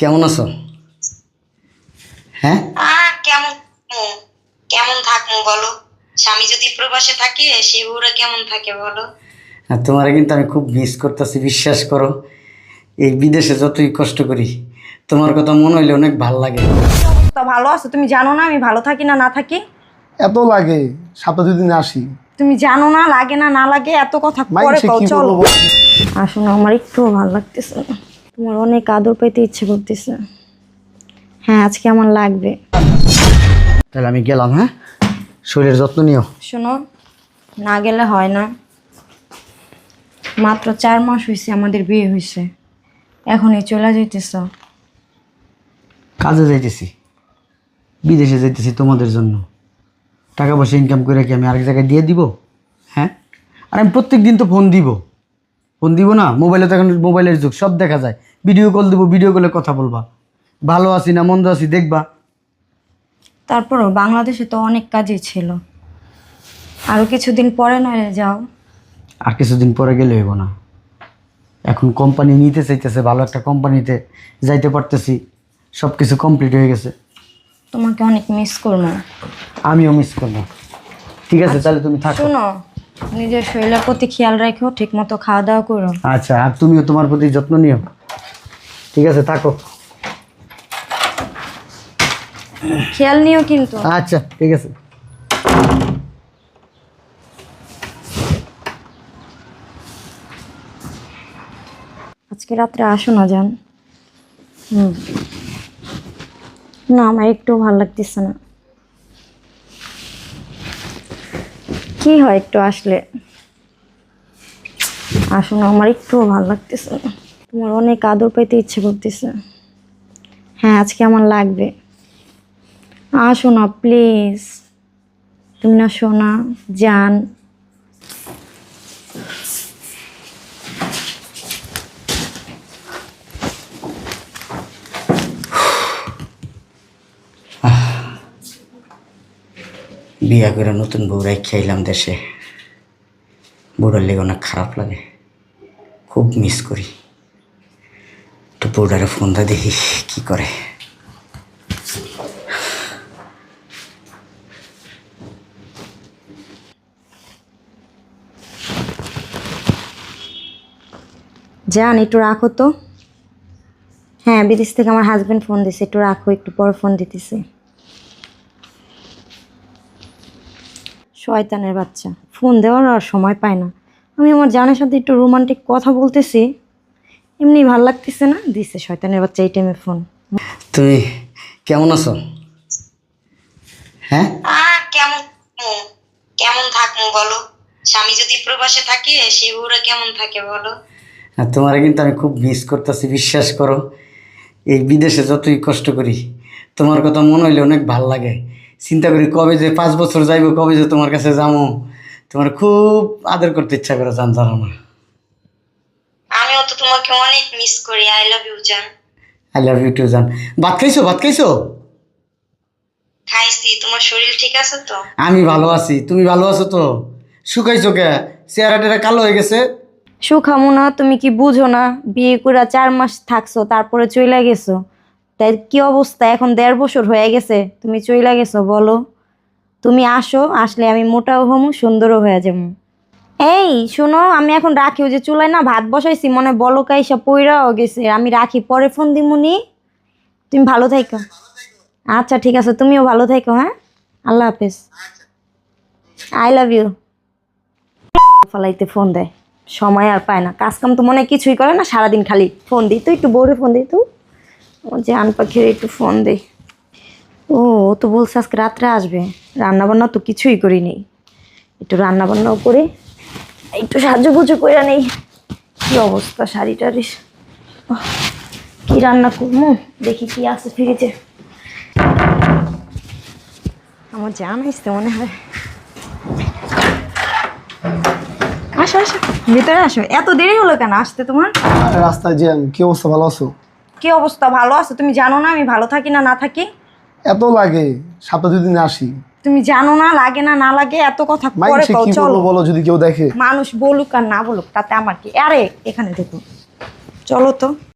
কেমন আছো? হ্যাঁ? কেমন কেমন থাকব বলো? স্বামী যদি প্রবাসে থাকে সে কেমন থাকে বলো? তোমার কিন্তু আমি খুব মিস করতেছি বিশ্বাস করো। এই বিদেশে যতই কষ্ট করি তোমার কথা মনে হইলে অনেক ভালো লাগে। তা ভালো আছো? তুমি জানো না আমি ভালো থাকি না না থাকি? এত লাগে সপ্তাহ দুদিন আসি। তুমি জানো না লাগে না না লাগে? এত কথা পরে কও চলো বলব? আসো না আমার একটু ভালো লাগতেছে না। তোমার অনেক আদর পেতে ইচ্ছে করতেছে। হ্যাঁ আজকে আমার লাগবে। তাহলে আমি গেলাম হ্যাঁ? শরীরের যত্ন নিও। শোনো না গেলে হয় না। মাত্র চার মাস হয়েছে আমাদের বিয়ে হয়েছে এখনই চলে যাইতেছ। কাজে যাইতেছি। বিদেশে যাইতেছি তোমাদের জন্য। টাকা পয়সা ইনকাম করে কি আমি আরেক জায়গায় দিয়ে দিব? হ্যাঁ? আর আমি প্রত্যেক দিন তো ফোন দিব। ফোন দিব না? মোবাইলে তো এখন মোবাইলের যুগ সব দেখা যায়। ভিডিও কল দিব ভিডিও কলে কথা বলবা। ভালো আছি না মন্দ আছি দেখবা। তারপরও বাংলাদেশে তো অনেক কাজই ছিল। আরও কিছুদিন পরে নয় যাও। আর কিছুদিন পরে গেলে হইব না। এখন কোম্পানি নিতে চাইতেছে ভালো একটা কোম্পানিতে যাইতে পারতেছি। সব কিছু কমপ্লিট হয়ে গেছে। তোমাকে অনেক মিস করব আমিও মিস করব ঠিক আছে তাহলে তুমি থাকো। শোনো। নিজের শরীরের প্রতি খেয়াল রাখো ঠিক মতো খাওয়া দাওয়া করো। আচ্ছা আর তুমিও তোমার প্রতি যত্ন নিও। ঠিক আছে থাকো। খেয়াল নিও কিন্তু। আচ্ছা ঠিক আছে। আজকে রাত্রে আসো না যান হুম। না আমার একটু ভালো লাগতেছে না। কি হয় একটু আসলে? আসুন আমার একটু ভালো লাগতেছে তোমার অনেক আদর পাইতে ইচ্ছে করতেছে। হ্যাঁ আজকে আমার লাগবে। আসো না প্লিজ তুমি না শোনা যান বিয়া করে নতুন বউ রেখে দেশে। বউটার লেগে অনেক খারাপ লাগে। খুব মিস করি। তো বউটারে ফোনটা দেখি কি করে। যান একটু রাখো তো। হ্যাঁ বিদেশ থেকে আমার হাজব্যান্ড ফোন দিছে। একটু রাখো, একটু পর ফোন দিতেছে। শয়তানের বাচ্চা। ফোন দেওয়ার আর সময় পায় না। আমি আমার জানের সাথে একটু রোমান্টিক কথা বলতেছি। এমনি ভালো লাগতেছে না? দিছে শয়তানের বাচ্চা এই টাইমে ফোন তুমি কেমন আছো? হ্যাঁ? কেমন? কেমন থাকব বলো? স্বামী যদি প্রবাসে থাকে সে কেমন থাকে বলো? আর তোমার কিন্তু আমি খুব মিস করতেছি বিশ্বাস করো। এই বিদেশে যতই কষ্ট করি তোমার কথা মনে হইলে অনেক ভালো লাগে। চিন্তা করি কবে যে পাঁচ বছর যাইবো কবে যে তোমার কাছে যাব তোমার খুব আদর করতে ইচ্ছা করে জান জানো না আমিও তো তোমাকে অনেক মিস করি। আই লাভ ইউ জান। আই লাভ ইউ টু জান। ভাত খাইছো? ভাত খাইছো? খাইছি। তোমার শরীর ঠিক আছে তো? আমি ভালো আছি। তুমি ভালো আছো তো? শুকাইছো কে? চেহারা টেরা কালো হয়ে গেছে? সুখামো না তুমি কি বুঝো না? বিয়ে করে চার মাস থাকছো তারপরে চলে গেছো। তাই কি অবস্থা? এখন দেড় বছর হয়ে গেছে। তুমি চইলা গেছো, বলো। তুমি আসো, আসলে আমি মোটাও হমু, সুন্দরও হয়ে যাব এই, শোনো, আমি এখন রাখি। ওই যে চুলায় না ভাত বসাইছি, মনে বলো কাইসা পইরাও গেছে। আমি রাখি, পরে ফোন দিমুনি তুমি ভালো থাইকো। আচ্ছা ঠিক আছে, তুমিও ভালো থাইকো হ্যাঁ? আল্লাহ হাফেজ। I love you. ফালাইতে ফোন দেয়। সময় আর পায় না। কাজ কাম তো মনে কিছুই করে না, সারাদিন খালি ফোন দিই। তুই একটু বউরে ফোন দিই তো। ও যে আন পাখির একটু ফোন দিই। ও ও তো বলছে আজকে রাত্রে আসবে। রান্নাবান্না তো কিছুই করিনি। একটু রান্নাবান্নাও করে, একটু সাহায্য পুজো করে নেই। কি অবস্থা শাড়ি টাড়ি কি রান্না করব? দেখি কি আছে ফ্রিজে। আমার জান আসতে মনে হয়। আসো আসো, ভিতরে আসো। এত দেরি হলো কেন আসতে তোমার? রাস্তায় যে কি অবস্থা? ভালো আছো? কি অবস্থা? ভালো আছো? তুমি জানো না আমি ভালো থাকি না না থাকি? এত লাগে সপ্তাহে দুদিন আসি। তুমি জানো না লাগে না না লাগে? এত কথা পরে কও চলো। বলো যদি কেউ দেখে। মানুষ বলুক আর না বলুক তাতে আমার কি? আরে এখানে দেখো চলো তো।